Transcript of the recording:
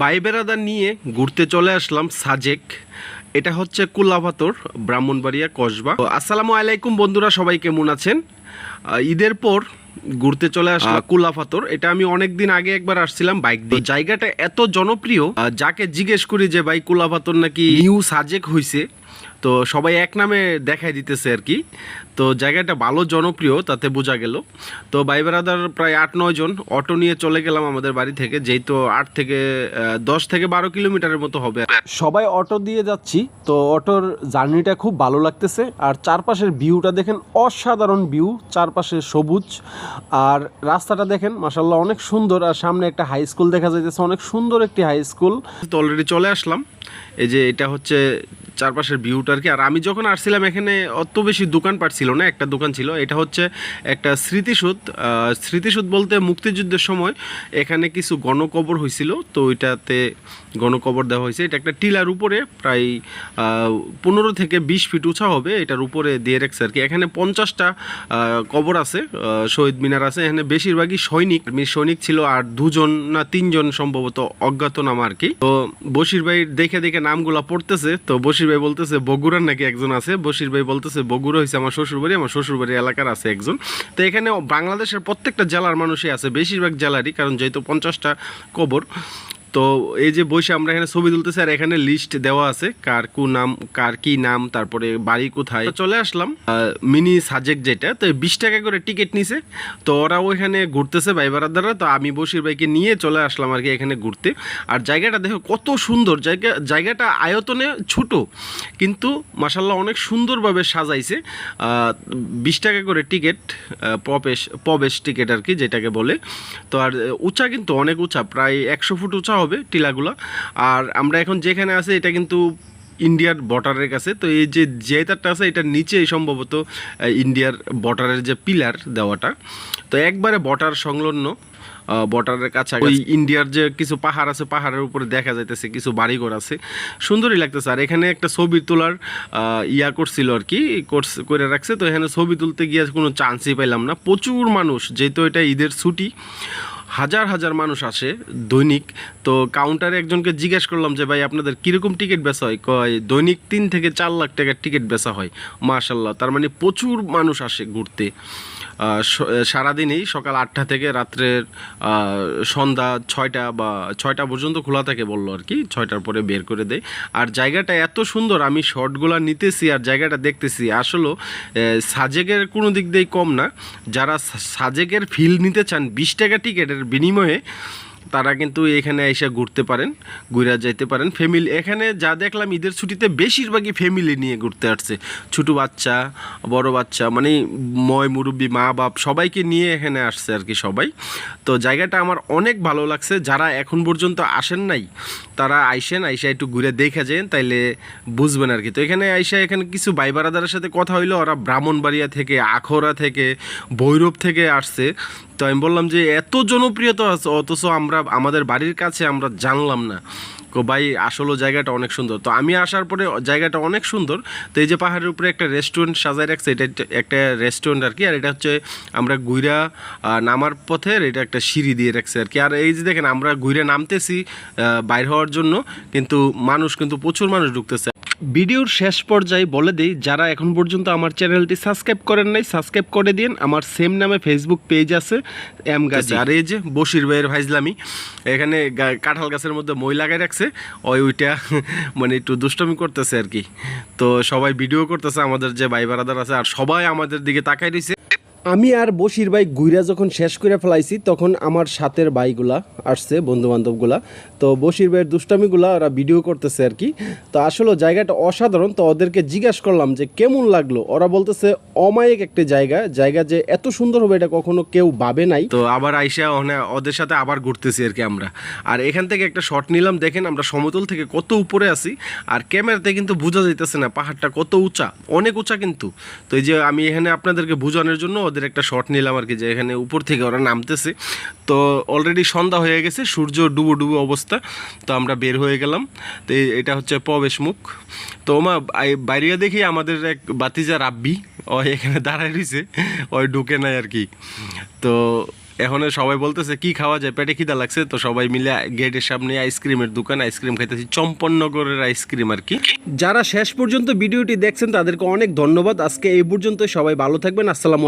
ভাই বেড়াদার নিয়ে ঘুরতে চলে আসলাম সাজেক। এটা হচ্ছে কুল্লাভাতর ব্রাহ্মণবাড়িয়া কসবা। আসসালামু আলাইকুম বন্ধুরা সবাই কেমন আছেন? ঈদের পর ঘুরতে চলে আসলাম কুল্লাফাতর এটা আমি অনেকদিন আগে একবার আসছিলাম বাইক দিয়ে। জায়গাটা এত জনপ্রিয় যাকে জিজ্ঞেস করি যে ভাই কুল্লাফাতর নাকি নিউ সাজেক হইছে তো সবাই এক নামে দেখাই দিতেছে আর কি। তো জায়গাটা ভালো জনপ্রিয় তাতে বোঝা গেল। তো ভাই বেড়াদার প্রায় আট নয় জন অটো নিয়ে চলে গেলাম আমাদের বাড়ি থেকে যেহেতু আট থেকে দশ থেকে বারো কিলোমিটারের মতো হবে। সবাই অটো দিয়ে যাচ্ছি তো অটোর জার্নিটা খুব ভালো লাগতেছে। আর চারপাশের ভিউটা দেখেন অসাধারণ ভিউ চারপাশে সবুজ। আর রাস্তাটা দেখেন মাসাল্লাহ অনেক সুন্দর। আর সামনে একটা হাই স্কুল দেখা যাইতেছে অনেক সুন্দর একটি হাই স্কুল। তো অলরেডি চলে আসলাম। এই যে এটা হচ্ছে চারপাশের ভিউটা আর কি। আর আমি যখন আসছিলাম এখানে অত বেশি দোকান ছিল না একটা দোকান ছিল। এটা হচ্ছে একটা স্মৃতিসৌধ আহ, স্মৃতিসৌধ বলতে মুক্তিযুদ্ধের সময় এখানে কিছু গণকবর হয়েছিল। তো ওইটাতে গণকবর দেওয়া হয়েছে। এটা একটা টিলার উপরে প্রায় পনেরো থেকে বিশ ফিট উঁচা হবে। এটার উপরে দিয়ে রাখছে আর কি। এখানে পঞ্চাশটা কবর আছে শহীদ মিনার আছে। এখানে বেশিরভাগই সৈনিক। সৈনিক ছিল আর দুজন না তিনজন সম্ভবত অজ্ঞাতনামা আর কি। তো বশির ভাই দেখে দেখে নামগুলা পড়তেছে। তো বশির ভাই বলতেছে, বগুড়ার নাকি একজন আছে? বশির ভাই বলতেছে, বগুড়া হয়েছে আমার শ্বশুরবাড়ি আমার শ্বশুরবাড়ি এলাকার আছে একজন। তো এখানে বাংলাদেশের প্রত্যেকটা জেলার মানুষই আছে, বেশিরভাগ জেলারই, কারণ যেহেতু পঞ্চাশটা কবর তো এই যে বসে আমরা এখানে ছবি তুলতেছি আর এখানে লিস্ট দেওয়া আছে, কার কু নাম, কার কি নাম, তারপরে বাড়ি কোথায়। চলে আসলাম মিনি সাজেক যেটা, তো বিশ টাকা করে টিকিট নিছে। তো ওরা ওইখানে ঘুরতেছে ভাই দ্বারা তো আমি বসির ভাইকে নিয়ে চলে আসলাম আর কি এখানে ঘুরতে। আর জায়গাটা দেখো কত সুন্দর, জায়গা, জায়গাটা আয়তনে ছোট, কিন্তু মাসাল্লাহ অনেক সুন্দরভাবে সাজাইছে। বিশ টাকা করে টিকিট প্রবেশ প্রবেশ টিকিট আর কি যেটাকে বলে। তো আর উঁচা কিন্তু অনেক উঁচা, প্রায় একশো ফুট উঁচা হবে টিলাগুলা। আর আমরা এখন যেখানে আছে এটা কিন্তু ইন্ডিয়ার বর্ডারের কাছে। তো এই যে জেতারটা আছে এটার নিচে সম্ভবত ইন্ডিয়ার বর্ডারের যে পিলার দেওয়াটা। তো একবারে বর্ডার সংলগ্ন বর্ডারের কাছে ওই ইন্ডিয়ার যে কিছু পাহাড় আছে পাহাড়ের উপরে দেখা যাইতেছে কিছু বাড়িঘর আছে। সুন্দরই লাগতেছে। আর এখানে একটা ছবি তোলার ইয়া করছিল আর কি কোর্স করে রাখছে। তো এখানে ছবি তুলতে গিয়ে কোনো চান্সই পাইলাম না। প্রচুর মানুষ যেহেতু এটা ঈদের ছুটি। হাজার হাজার মানুষ আসে দৈনিক। তো কাউন্টারে একজনকে জিজ্ঞেস করলাম যে, ভাই, আপনাদের কীরকম টিকিট বেচা হয়? কয়, দৈনিক তিন থেকে চার লাখ টাকার টিকিট বেচা হয়। মাশাল্লাহ তার মানে প্রচুর মানুষ আসে ঘুরতে। সারাদিনই সকাল আটটা থেকে রাত্রের সন্ধ্যা ছয়টা বা ছয়টা পর্যন্ত খোলা থাকে বলল আর কি, ছয়টার পরে বের করে দেয়। আর জায়গাটা এত সুন্দর, আমি শর্টগুলো নিতেছি আর জায়গাটা দেখতেছি। আসলে সাজেকের কোনো দিক দিয়েই কম না। যারা সাজেকের ফিল নিতে চান, বিশ টাকা টিকিটের বিনিময়ে তারা কিন্তু এখানে এসে ঘুরতে পারেন, ঘুরে যাইতে পারেন। ফ্যামিলি এখানে যা দেখলাম, ঈদের ছুটিতে বেশিরভাগই ফ্যামিলি নিয়ে ঘুরতে আসছে। ছোটো বাচ্চা, বড় বাচ্চা মানে ময় মুরব্বী, মা বাপ সবাইকে নিয়ে এখানে আসছে আর কি সবাই। তো জায়গাটা আমার অনেক ভালো লাগছে। যারা এখন পর্যন্ত আসেন নাই, তারা আইসেন, আইসা একটু ঘুরে দেখে যেন, তাইলে বুঝবেন আর কি। তো এখানে আইসা এখানে কিছু ভাই বারাদারের সাথে কথা হইল, ওরা ব্রাহ্মণবাড়িয়া থেকে, আখরা থেকে, ভৈরব থেকে আসছে। তো আমি বললাম যে, এত জনপ্রিয়তা আছে, অথচ আমরা আমাদের বাড়ির কাছে আমরা জানলাম না। তো ভাই, আসলে জায়গাটা অনেক সুন্দর। তো আমি আসার পরে জায়গাটা অনেক সুন্দর। তো এই যে পাহাড়ের উপরে একটা রেস্টুরেন্ট সাজায় রাখছে, এটা একটা- রেস্টুরেন্ট আর কি, আর এটা হচ্ছে আমরা গুইরা নামার পথের এটা একটা সিঁড়ি দিয়ে রাখছে আর কি। আর এই যে দেখেন, আমরা গুইরা নামতেছি বাইর হওয়ার জন্য, কিন্তু মানুষ, কিন্তু প্রচুর মানুষ ঢুকতেছে। ভিডিওর শেষ পর্যায়ে বলে দিই, যারা এখন পর্যন্ত আমার চ্যানেলটি সাবস্ক্রাইব করেন নাই, সাবস্ক্রাইব করে দিন আমার সেম নামে ফেসবুক পেজ আছে এম গাছ আর এই যে বশির ভাইয়ের ভাইজলামি এখানে কাঁঠাল গাছের মধ্যে মই লাগাই রাখছে, ওই ওইটা মানে একটু দুষ্টমি করতেছে আর কি। তো সবাই ভিডিও করতেছে, আমাদের যে ভাই বারাদার আছে, আর সবাই আমাদের দিকে তাকাই রয়েছে আমি আর বশির ভাই গুইরা যখন শেষ করে ফেলাইছি, তখন আমার সাথের ভাইগুলা আসছে বন্ধু বান্ধবগুলা তো বশির ভাইয়ের দুষ্টামিগুলা ওরা ভিডিও করতেছে আর কি। তো আসলে জায়গাটা অসাধারণ, তো ওদেরকে জিজ্ঞাসা করলাম যে কেমন লাগল? ওরা বলতেছে, অমায়িক একটা জায়গা জায়গা যে এত সুন্দর হবে এটা কখনো কেউ ভাবে নাই। তো আবার আইসা ওদের সাথে আবার ঘুরতেছি আর কি আমরা। আর এখান থেকে একটা শট নিলাম, দেখেন আমরা সমতল থেকে কত উপরে আছি, আর ক্যামেরাতে কিন্তু বোঝা যাইতেছে না পাহাড়টা কত উঁচা, অনেক উঁচা কিন্তু। তো এই যে আমি এখানে আপনাদেরকে বোঝানোর জন্য ওদের একটা শট নিলাম আর কি, যে এখানে উপর থেকে ওরা নামতেছে। তো অলরেডি সন্ধ্যা হয়ে গেছে, সূর্য ডুবো ডুবো অবস্থা। তো আমরা বের হয়ে গেলাম। তো এটা হচ্ছে প্রবেশ মুখ তো মা বাইরে দেখি আমাদের এক বাতিজা রাব্বি ও এখানে দাঁড়ায় রয়েছে ওই ঢুকে নাই আর কি। তো এখন সবাই বলতেছে, কি খাওয়া যায়? পেটে খিদা লাগছে? তো সবাই মিলে গেটের সামনে আইসক্রিমের দোকান, আইসক্রিম খাইতেছি। চম্পননগরের আইসক্রিম আর কি। যারা শেষ পর্যন্ত ভিডিওটি দেখছেন, তাদেরকে অনেক ধন্যবাদ। আজকে এই পর্যন্ত সবাই ভালো থাকবেন। আসসালামু